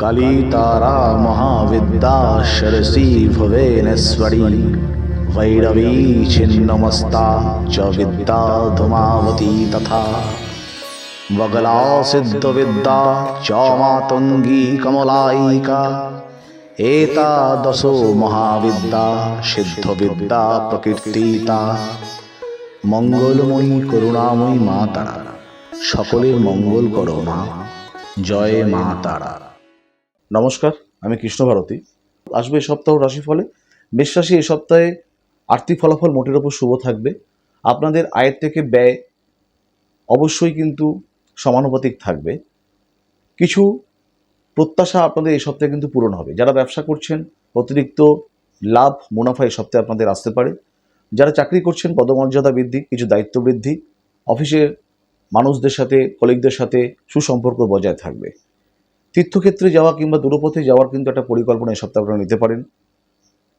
কালী তারা মহাবিদ্যা সরসী ভুবনেশ্বরী ভৈরবী ছিন্নমস্তা চ বিদ্যা ধুমাবতী তথা বগলা সিদ্ধবিদ্যা চ মাতঙ্গী কমলায়িকা এতাদশো মহাবিদ্যা সিদ্ধবিদ্যা প্রকীর্তিতা মঙ্গলময়ী করুণাময়ী মা তারা সকলের মঙ্গল করো মা। জয় মা তারা। নমস্কার, আমি কৃষ্ণ ভারতী। আসবে এই সপ্তাহ রাশিফলে। মেষ রাশি এই সপ্তাহে আর্থিক ফলাফল মোটের ওপর শুভ থাকবে। আপনাদের আয়ের থেকে ব্যয় অবশ্যই কিন্তু সমানুপাতিক থাকবে। কিছু প্রত্যাশা আপনাদের এই সপ্তাহে কিন্তু পূরণ হবে। যারা ব্যবসা করছেন, অতিরিক্ত লাভ, মুনাফা এই সপ্তাহে আপনাদের আসতে পারে। যারা চাকরি করছেন, পদমর্যাদা বৃদ্ধি, কিছু দায়িত্ব বৃদ্ধি, অফিসের মানুষদের সাথে কলিগদের সাথে সুসম্পর্ক বজায় থাকবে। তীর্থক্ষেত্রে যাওয়া কিংবা দূরপথে যাওয়ার কিন্তু একটা পরিকল্পনা এই সপ্তাহে আপনারা নিতে পারেন।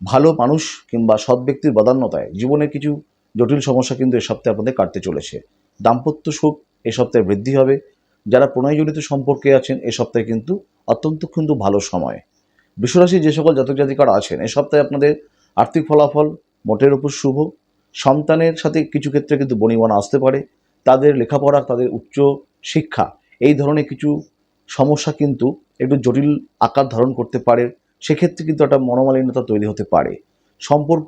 ভালো মানুষ কিংবা সৎ ব্যক্তির বদান্যতায় জীবনের কিছু জটিল সমস্যা কিন্তু এই সপ্তাহে আপনাদের কাটতে চলেছে। দাম্পত্য সুখ এই সপ্তাহে বৃদ্ধি হবে। যারা প্রণয়জনিত সম্পর্কে আছেন, এই সপ্তাহে কিন্তু অত্যন্ত কিন্তু ভালো সময়। বিশ্বরাশি যে সকল জাতক জাতিকারা আছেন, এই সপ্তাহে আপনাদের আর্থিক ফলাফল মোটের উপর শুভ। সন্তানের সাথে কিছু ক্ষেত্রে কিন্তু বনিবনা আসতে পারে। তাদের লেখাপড়া, তাদের উচ্চ শিক্ষা, এই ধরনের কিছু সমস্যা কিন্তু একটু জটিল আকার ধারণ করতে পারে, সেক্ষেত্রে কিন্তু একটা মনোমালিন্যতা তৈরি হতে পারে। সম্পর্ক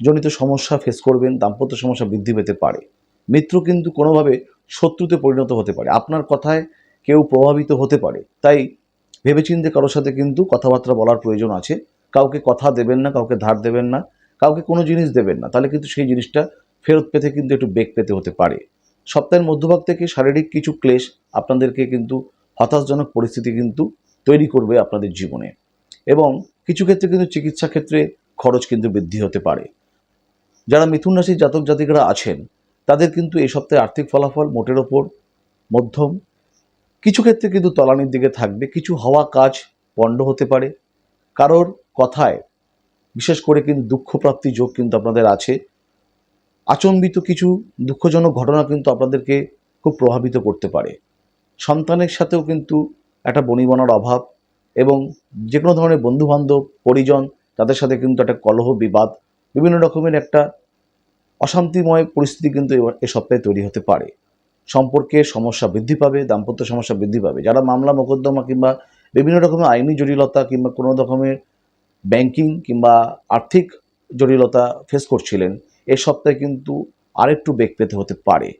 জনিত সমস্যা ফেস করবেন, দাম্পত্য সমস্যা বৃদ্ধি পেতে পারে। মিত্র কিন্তু কোনোভাবে শত্রুতে পরিণত হতে পারে। আপনার কথায় কেউ প্রভাবিত হতে পারে। তাই ভেবেচিন্তে কারোর সাথে কিন্তু কথাবার্তা বলার প্রয়োজন আছে। কাউকে কথা দেবেন না, কাউকে ধার দেবেন না, কাউকে কোনো জিনিস দেবেন না। তাহলে কিন্তু সেই জিনিসটা ফেরত পেতে কিন্তু একটু বেগ পেতে হতে পারে। সপ্তাহের মধ্যভাগ থেকে শারীরিক কিছু ক্লেশ আপনাদেরকে কিন্তু হতাশজনক পরিস্থিতি কিন্তু তৈরি করবে আপনাদের জীবনে। এবং কিছু ক্ষেত্রে কিন্তু চিকিৎসা ক্ষেত্রে খরচ কিন্তু বৃদ্ধি হতে পারে। যারা মিথুন রাশির জাতক জাতিকারা আছেন, তাদের কিন্তু এই সপ্তাহে আর্থিক ফলাফল মোটের ওপর মধ্যম। কিছু ক্ষেত্রে কিন্তু তলানির দিকে থাকবে, কিছু হওয়া কাজ পণ্ড হতে পারে। কারোর কথায় বিশেষ করে কিন্তু দুঃখপ্রাপ্তি যোগ কিন্তু আপনাদের আছে। আচম্বিত কিছু দুঃখজনক ঘটনা কিন্তু আপনাদেরকে খুব প্রভাবিত করতে পারে। সন্তানের সাথেও কিন্তু একটা বনিবনার অভাব এবং যে কোনো ধরনের বন্ধুবান্ধব, পরিজন তাদের সাথে কিন্তু একটা কলহ, বিবাদ, বিভিন্ন রকমের একটা অশান্তিময় পরিস্থিতি কিন্তু এ সপ্তাহে তৈরি হতে পারে। সম্পর্কে সমস্যা বৃদ্ধি পাবে, দাম্পত্য সমস্যা বৃদ্ধি পাবে। যারা মামলা, মোকদ্দমা কিংবা বিভিন্ন রকমের আইনি জটিলতা কিংবা কোনো রকমের ব্যাংকিং কিংবা আর্থিক জটিলতা ফেস করছিলেন, এ সপ্তাহে কিন্তু আরেকটু বেগ পেতে হতে পারে।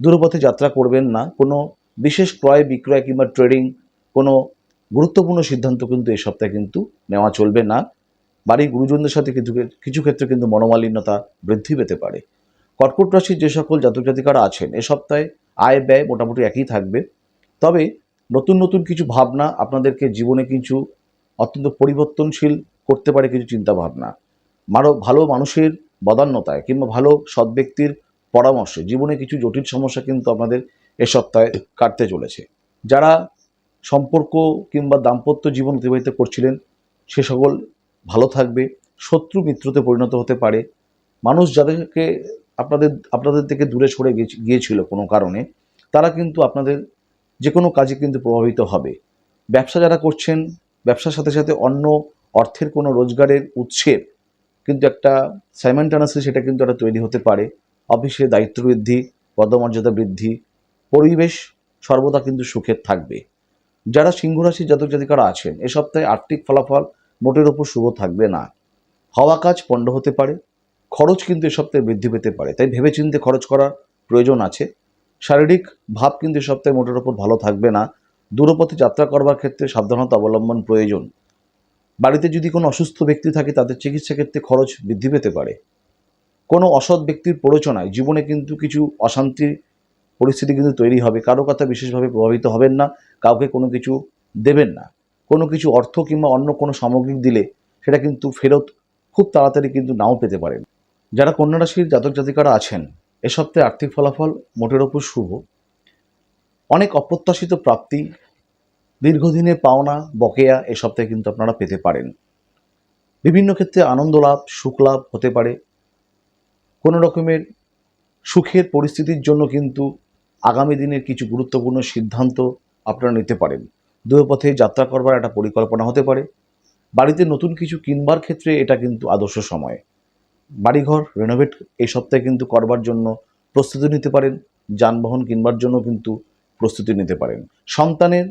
দূরপথে যাত্রা করবেন না। কোনো বিশেষ ক্রয়, বিক্রয় কিংবা ট্রেডিং কোনো গুরুত্বপূর্ণ সিদ্ধান্ত কিন্তু এই সপ্তাহে কিন্তু নেওয়া চলবে না। বাড়ির গুরুজনদের সাথে কিছু কিছু ক্ষেত্রে কিন্তু মনোমালিন্যতা বৃদ্ধি পেতে পারে। কর্কট রাশির যে সকল জাতক জাতিকারা আছেন, এ সপ্তাহে আয়, ব্যয় মোটামুটি একই থাকবে। তবে নতুন নতুন কিছু ভাবনা আপনাদেরকে জীবনে কিছু অত্যন্ত পরিবর্তনশীল করতে পারে কিছু চিন্তা ভাবনা মারো ভালো মানুষের বদান্যতায় কিংবা ভালো সৎ ব্যক্তির পরামর্শে জীবনে কিছু জটিল সমস্যা কিন্তু আপনাদের এ সপ্তাহে কাটতে চলেছে। যারা সম্পর্ক কিংবা দাম্পত্য জীবন অতিবাহিত করছিলেন, সে সকল ভালো থাকবে, শত্রু মিত্রতে পরিণত হতে পারে। মানুষ যাদেরকে আপনাদের আপনাদের থেকে দূরে সরে গিয়ে- গিয়েছিল কোনো কারণে, তারা কিন্তু আপনাদের যে কোনো কাজে কিন্তু প্রভাবিত হবে। ব্যবসা যারা করছেন, ব্যবসার সাথে সাথে অন্য অর্থের কোনো রোজগারের উৎসের কিন্তু একটা সাইমান্টানাসলি সেটা কিন্তু একটা তৈরি হতে পারে। অফিসে দায়িত্ব বৃদ্ধি পদমর্যাদা বৃদ্ধি পরিবেশ সর্বদা কিন্তু সুখের থাকবে। যারা সিংহ রাশির জাতক জাতিকারা আছেন, এ সপ্তাহে আর্থিক ফলাফল মোটের ওপর শুভ থাকবে না। হওয়া কাজ পণ্ড হতে পারে, খরচ কিন্তু এ সপ্তাহে বৃদ্ধি পেতে পারে। তাই ভেবেচিন্তে খরচ করার প্রয়োজন আছে। শারীরিক ভাব কিন্তু এ সপ্তাহে মোটের ওপর ভালো থাকবে না। দূরপথে যাত্রা করবার ক্ষেত্রে সাবধানতা অবলম্বন প্রয়োজন। বাড়িতে যদি কোনো অসুস্থ ব্যক্তি থাকে, তাদের চিকিৎসা ক্ষেত্রে খরচ বৃদ্ধি পেতে পারে। কোনো অসৎ ব্যক্তির প্ররোচনায় জীবনে কিন্তু কিছু অশান্তির পরিস্থিতি কিন্তু তৈরি হবে। কারও কথা বিশেষভাবে প্রভাবিত হবেন না, কাউকে কোনো কিছু দেবেন না। কোনো কিছু অর্থ কিংবা অন্য কোনো সামগ্রিক দিলে সেটা কিন্তু ফেরত খুব তাড়াতাড়ি কিন্তু নাও পেতে পারেন। যারা কন্যা রাশির জাতক জাতিকারা আছেন, এ সপ্তাহে আর্থিক ফলাফল মোটের ওপর শুভ। অনেক অপ্রত্যাশিত প্রাপ্তি, দীর্ঘদিনের পাওনা, বকেয়া এ সপ্তাহে কিন্তু আপনারা পেতে পারেন। বিভিন্ন ক্ষেত্রে আনন্দ লাভ, সুখ লাভ হতে পারে। কোনো রকমের সুখের পরিস্থিতির জন্য কিন্তু আগামী দিনের কিছু গুরুত্বপূর্ণ সিদ্ধান্ত আপনারা নিতে পারেন। দুয়ে পথে যাত্রা করবার একটা পরিকল্পনা হতে পারে। বাড়িতে নতুন কিছু কিনবার ক্ষেত্রে এটা কিন্তু আদর্শ সময়। বাড়িঘর রেনোভেট এই সপ্তাহে কিন্তু করবার জন্য প্রস্তুতি নিতে পারেন। যানবাহন কিনবার জন্য কিন্তু প্রস্তুতি নিতে পারেন। সন্তানের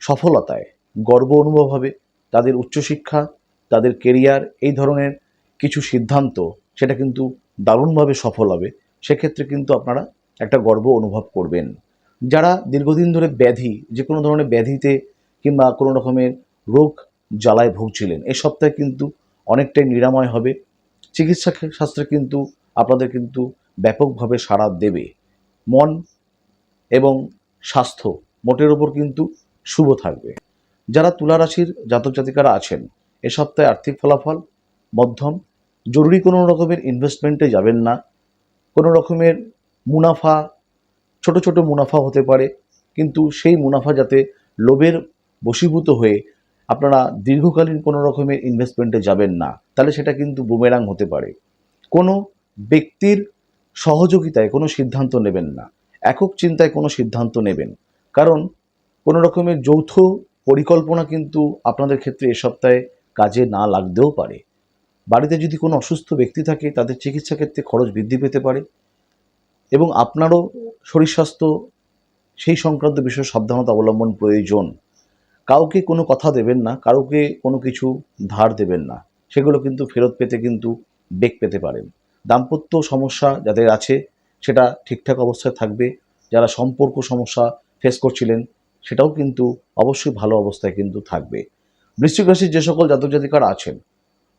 সফলতায় গর্ব অনুভব হবে। তাদের উচ্চশিক্ষা, তাদের কেরিয়ার এই ধরনের কিছু সিদ্ধান্ত, সেটা কিন্তু দারুণভাবে সফল হবে। সেক্ষেত্রে কিন্তু আপনারা একটা গর্ব অনুভব করবেন। যারা দীর্ঘদিন ধরে ব্যাধি, যে কোনো ধরনের ব্যাধিতে কিংবা কোনো রকমের রোগ জ্বালায় ভুগছিলেন এই সপ্তাহে কিন্তু অনেকটাই নিরাময় হবে। চিকিৎসা শাস্ত্রে কিন্তু আপনাদের কিন্তু ব্যাপকভাবে সাড়া দেবে। মন এবং স্বাস্থ্য মোটের ওপর কিন্তু শুভ থাকবে। যারা তুলা রাশির জাতক জাতিকারা আছেন, এ সপ্তাহে আর্থিক ফলাফল, মধ্যম। জরুরি কোনো রকমের ইনভেস্টমেন্টে যাবেন না। কোনো রকমের মুনাফা, ছোট ছোট মুনাফা হতে পারে, কিন্তু সেই মুনাফা যাতে লোভের বশীভূত হয়ে আপনারা দীর্ঘকালীন কোনো রকমের ইনভেস্টমেন্টে যাবেন না, তাহলে সেটা কিন্তু বুমেরাং হতে পারে। কোনো ব্যক্তির সহযোগিতায় কোনো সিদ্ধান্ত নেবেন না, একক চিন্তায় কোনো সিদ্ধান্ত নেবেন, কারণ কোনো রকমের যৌথ পরিকল্পনা কিন্তু আপনাদের ক্ষেত্রে এ সপ্তাহে কাজে না লাগতেও পারে। বাড়িতে যদি কোনো অসুস্থ ব্যক্তি থাকে, তাদের চিকিৎসা ক্ষেত্রে খরচ বৃদ্ধি পেতে পারে এবং আপনারও শরীর স্বাস্থ্য সেই সংক্রান্ত বিষয়ে সাবধানতা অবলম্বন প্রয়োজন। কাউকে কোনো কথা দেবেন না, কাউকে কোনো কিছু ধার দেবেন না। সেগুলো কিন্তু ফেরত পেতে কিন্তু বেগ পেতে পারেন। দাম্পত্য সমস্যা যাদের আছে, সেটা ঠিকঠাক অবস্থায় থাকবে। যারা সম্পর্ক সমস্যা ফেস করছিলেন, সেটাও কিন্তু অবশ্যই ভালো অবস্থায় কিন্তু থাকবে। বৃশ্চিক রাশির যে সকল জাতক জাতিকারা আছেন,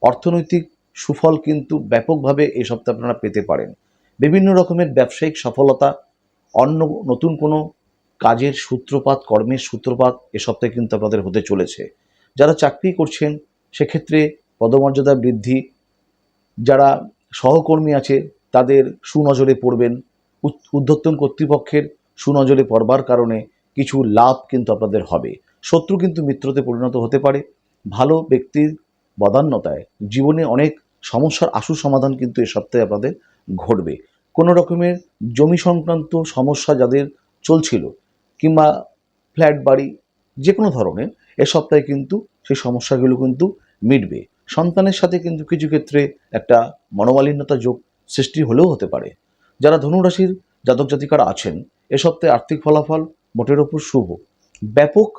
অর্থনৈতিক সুফল কিন্তু ব্যাপকভাবে এই সপ্তাহে আপনারা পেতে পারেন। বিভিন্ন রকমের ব্যবসায়িক সফলতা, অন্য নতুন কোনো কাজের সূত্রপাত, কর্মের সূত্রপাত এ সপ্তাহে কিন্তু আপনাদের হতে চলেছে। যারা চাকরি করছেন, সেক্ষেত্রে পদমর্যাদা বৃদ্ধি, যারা সহকর্মী আছে, তাদের সুনজরে পড়বেন। উদ- ঊর্ধ্বতন কর্তৃপক্ষের সুনজরে পড়বার কারণে কিছু লাভ কিন্তু আপনাদের হবে। শত্রু কিন্তু মিত্রতে পরিণত হতে পারে। ভালো ব্যক্তির বদান্যতায় জীবনে অনেক সমস্যার আশু সমাধান কিন্তু এ সপ্তাহে আপনাদের ঘটবে। কোনো রকমের জমি সংক্রান্ত সমস্যা যাদের চলছিল কিংবা ফ্ল্যাট বাড়ি যে কোনো ধরনের, এ সপ্তাহে কিন্তু সেই সমস্যাগুলো কিন্তু মিটবে। সন্তানের সাথে কিন্তু কিছু ক্ষেত্রে একটা মনোমালিন্যতা যোগ সৃষ্টি হলেও হতে পারে। যারা ধনুরাশির জাতক জাতিকারা আছেন, এ সপ্তাহে আর্থিক ফলাফল মোটের ওপর শুভ। ব্যাপক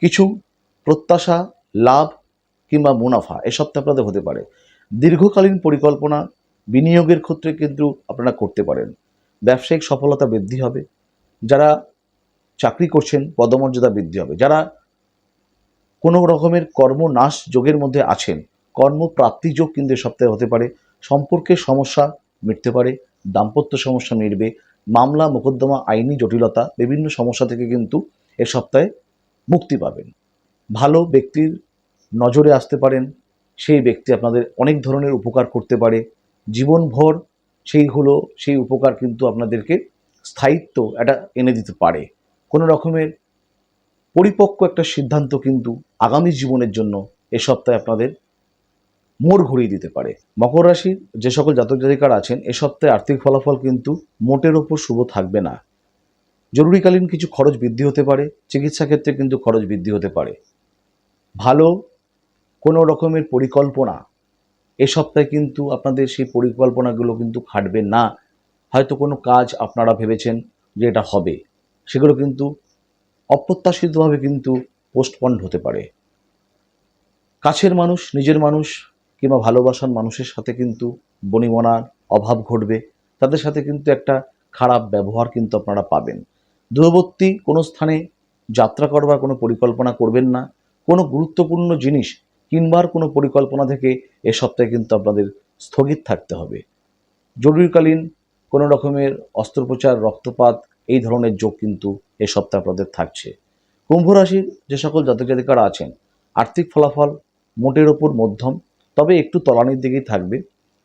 কিছু প্রত্যাশা, লাভ কিংবা মুনাফা এ সপ্তাহে আপনাদের হতে পারে। দীর্ঘকালীন পরিকল্পনা বিনিয়োগের ক্ষেত্রে কিন্তু আপনারা করতে পারেন। ব্যবসায়িক সফলতা বৃদ্ধি হবে। যারা চাকরি করছেন, পদমর্যাদা বৃদ্ধি হবে। যারা কোনো রকমের কর্মনাশ যোগের মধ্যে আছেন, কর্মপ্রাপ্তি যোগ কিন্তু সপ্তাহে হতে পারে। সম্পর্কের সমস্যা মিটতে পারে, দাম্পত্য সমস্যা মিটবে, মামলা, মোকদ্দমা, আইনি জটিলতা বিভিন্ন সমস্যা থেকে কিন্তু এ সপ্তাহে মুক্তি পাবেন। ভালো ব্যক্তির নজরে আসতে পারেন। সেই ব্যক্তি আপনাদের অনেক ধরনের উপকার করতে পারে। জীবনভর সেই হলো, সেই উপকার কিন্তু আপনাদেরকে স্থায়িত্ব এটা এনে দিতে পারে। কোনো রকমের পরিপক্ক একটা সিদ্ধান্ত কিন্তু আগামী জীবনের জন্য এ সপ্তাহে আপনাদের মোড় ঘুরিয়ে দিতে পারে। মকর রাশির যে সকল জাতক জাতিকারা আছেন, এ সপ্তাহে আর্থিক ফলাফল কিন্তু মোটের ওপর শুভ থাকবে না। জরুরিকালীন কিছু খরচ বৃদ্ধি হতে পারে, চিকিৎসা ক্ষেত্রে কিন্তু খরচ বৃদ্ধি হতে পারে। ভালো কোনো রকমের পরিকল্পনা এ সপ্তাহে কিন্তু আপনাদের সেই পরিকল্পনাগুলো কিন্তু খাটবে না। হয়তো কোনো কাজ আপনারা ভেবেছেন যে এটা হবে। সেগুলো কিন্তু অপ্রত্যাশিতভাবে কিন্তু পোস্টপন্ড হতে পারে। কাছের মানুষ, নিজের মানুষ কিংবা ভালোবাসার মানুষের সাথে কিন্তু বনিমনার অভাব ঘটবে। তাদের সাথে কিন্তু একটা খারাপ ব্যবহার কিন্তু আপনারা পাবেন। দূরবর্তী কোনো স্থানে যাত্রা করবার কোনো পরিকল্পনা করবেন না। কোনো গুরুত্বপূর্ণ জিনিস কিনবার কোনো পরিকল্পনা থেকে এ সপ্তাহে কিন্তু আপনাদের স্থগিত থাকতে হবে। জরুরিকালীন কোনো রকমের অস্ত্রোপচার, রক্তপাত এই ধরনের যোগ কিন্তু এ সপ্তাহে আপনাদের থাকছে। কুম্ভ রাশির যে সকল জাতক জাতিকারা আছেন, আর্থিক ফলাফল মোটের ওপর মধ্যম, তবে একটু তলানির দিকেই থাকবে।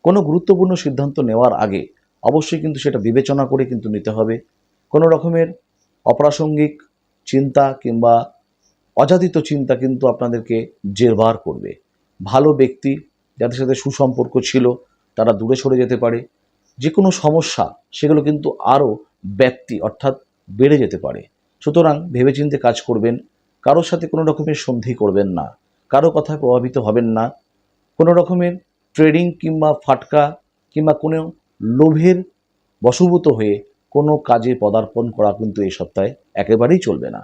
কোনো গুরুত্বপূর্ণ সিদ্ধান্ত নেওয়ার আগে অবশ্যই কিন্তু সেটা বিবেচনা করে কিন্তু নিতে হবে। কোনো রকমের অপ্রাসঙ্গিক চিন্তা কিংবা অযাচিত চিন্তা কিন্তু আপনাদেরকে জেরবার করবে। ভালো ব্যক্তি যাদের সাথে সুসম্পর্ক ছিল, তারা দূরে সরে যেতে পারে। যে কোনো সমস্যা, সেগুলো কিন্তু আরও ব্যক্তি অর্থাৎ বেড়ে যেতে পারে। সুতরাং ভেবেচিন্তে কাজ করবেন, কারোর সাথে কোনো রকমের সন্ধি করবেন না, কারও কথায় প্রভাবিত হবেন না। কোনো রকমের ট্রেডিং কিংবা ফাটকা কিংবা কোনো লোভের বশভূত হয়ে কোনো কাজে পদার্পণ করা কিন্তু এই সপ্তাহে একেবারেই চলবে না।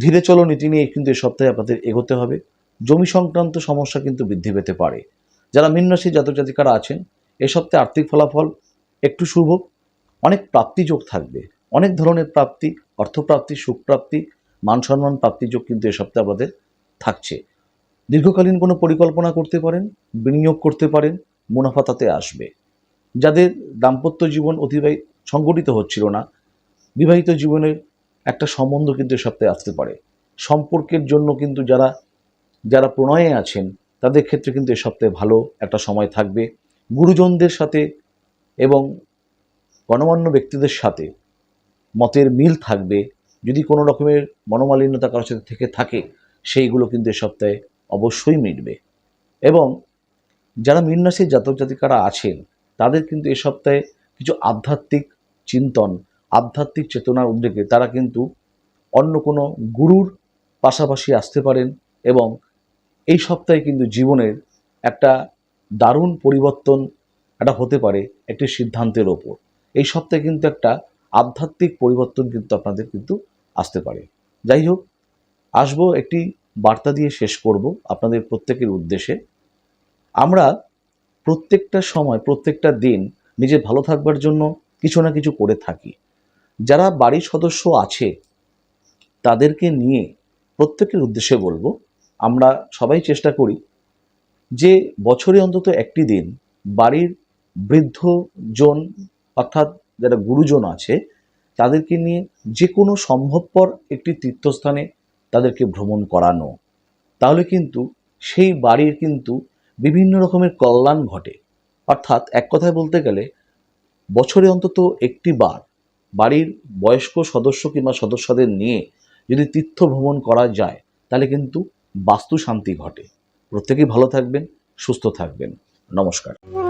ধীরে চলো নীতি নিয়ে কিন্তু এই সপ্তাহে আপনাদের এগোতে হবে। জমি সংক্রান্ত সমস্যা কিন্তু বৃদ্ধি পেতে পারে। যারা মীন রাশি জাতক জাতিকারা আছেন, এ সপ্তাহে আর্থিক ফলাফল একটু শুভ। অনেক প্রাপ্তি যোগ থাকবে। অনেক ধরনের প্রাপ্তি, অর্থপ্রাপ্তি, সুখপ্রাপ্তি মান সম্মান প্রাপ্তি যোগ কিন্তু এ সপ্তাহে আপনাদের থাকছে। দীর্ঘকালীন কোনো পরিকল্পনা করতে পারেন, বিনিয়োগ করতে পারেন, মুনাফা তাতে আসবে। যাদের দাম্পত্য জীবন অতিবাহিত, সংগঠিত হচ্ছিল না, বিবাহিত জীবনের একটা সম্বন্ধ কিন্তু এ সপ্তাহে আসতে পারে। সম্পর্কের জন্য কিন্তু যারা যারা প্রণয়ে আছেন, তাদের ক্ষেত্রে কিন্তু এ সপ্তাহে ভালো একটা সময় থাকবে। গুরুজনদের সাথে এবং গণমান্য ব্যক্তিদের সাথে মতের মিল থাকবে। যদি কোনো রকমের মনোমালিন্যতা কারোর সাথে থেকে থাকে, সেইগুলো কিন্তু এ সপ্তাহে অবশ্যই মিটবে। এবং যারা মীন রাশির জাতক জাতিকারা আছেন, তাদের কিন্তু এ সপ্তাহে কিছু আধ্যাত্মিক চিন্তন আধ্যাত্মিক চেতনার উদ্যোগে তারা কিন্তু অন্য কোনো গুরুর পাশাপাশি আসতে পারেন এবং এই সপ্তাহে কিন্তু জীবনের একটা দারুণ পরিবর্তন একটা হতে পারে একটি সিদ্ধান্তের ওপর। এই সপ্তাহে কিন্তু একটা আধ্যাত্মিক পরিবর্তন কিন্তু আপনাদের কিন্তু আসতে পারে। যাই হোক, আসব, একটি বার্তা দিয়ে শেষ করব আপনাদের প্রত্যেকের উদ্দেশ্যে। আমরা প্রত্যেকটা সময়, প্রত্যেকটা দিন নিজে ভালো থাকবার জন্য কিছু না কিছু করে থাকি। যারা বাড়ির সদস্য আছে, তাদেরকে নিয়ে প্রত্যেকের উদ্দেশ্যে বলব, আমরা সবাই চেষ্টা করি যে বছরে অন্তত একটি দিন বাড়ির বৃদ্ধজন অর্থাৎ যারা গুরুজন আছে, তাদেরকে নিয়ে যে কোনো সম্ভবপর একটি তীর্থস্থানে তাদেরকে ভ্রমণ করানো। তাহলে কিন্তু সেই বাড়ির কিন্তু বিভিন্ন রকমের কল্যাণ ঘটে। অর্থাৎ এক কথায় বলতে গেলে, বছরে অন্তত একটি বার বাড়ির বয়স্ক সদস্য কিংবা সদস্যদের নিয়ে যদি তীর্থ ভ্রমণ করা যায়, তাহলে কিন্তু বাস্তু শান্তি ঘটে। প্রত্যেকেই ভালো থাকবেন, সুস্থ থাকবেন। নমস্কার।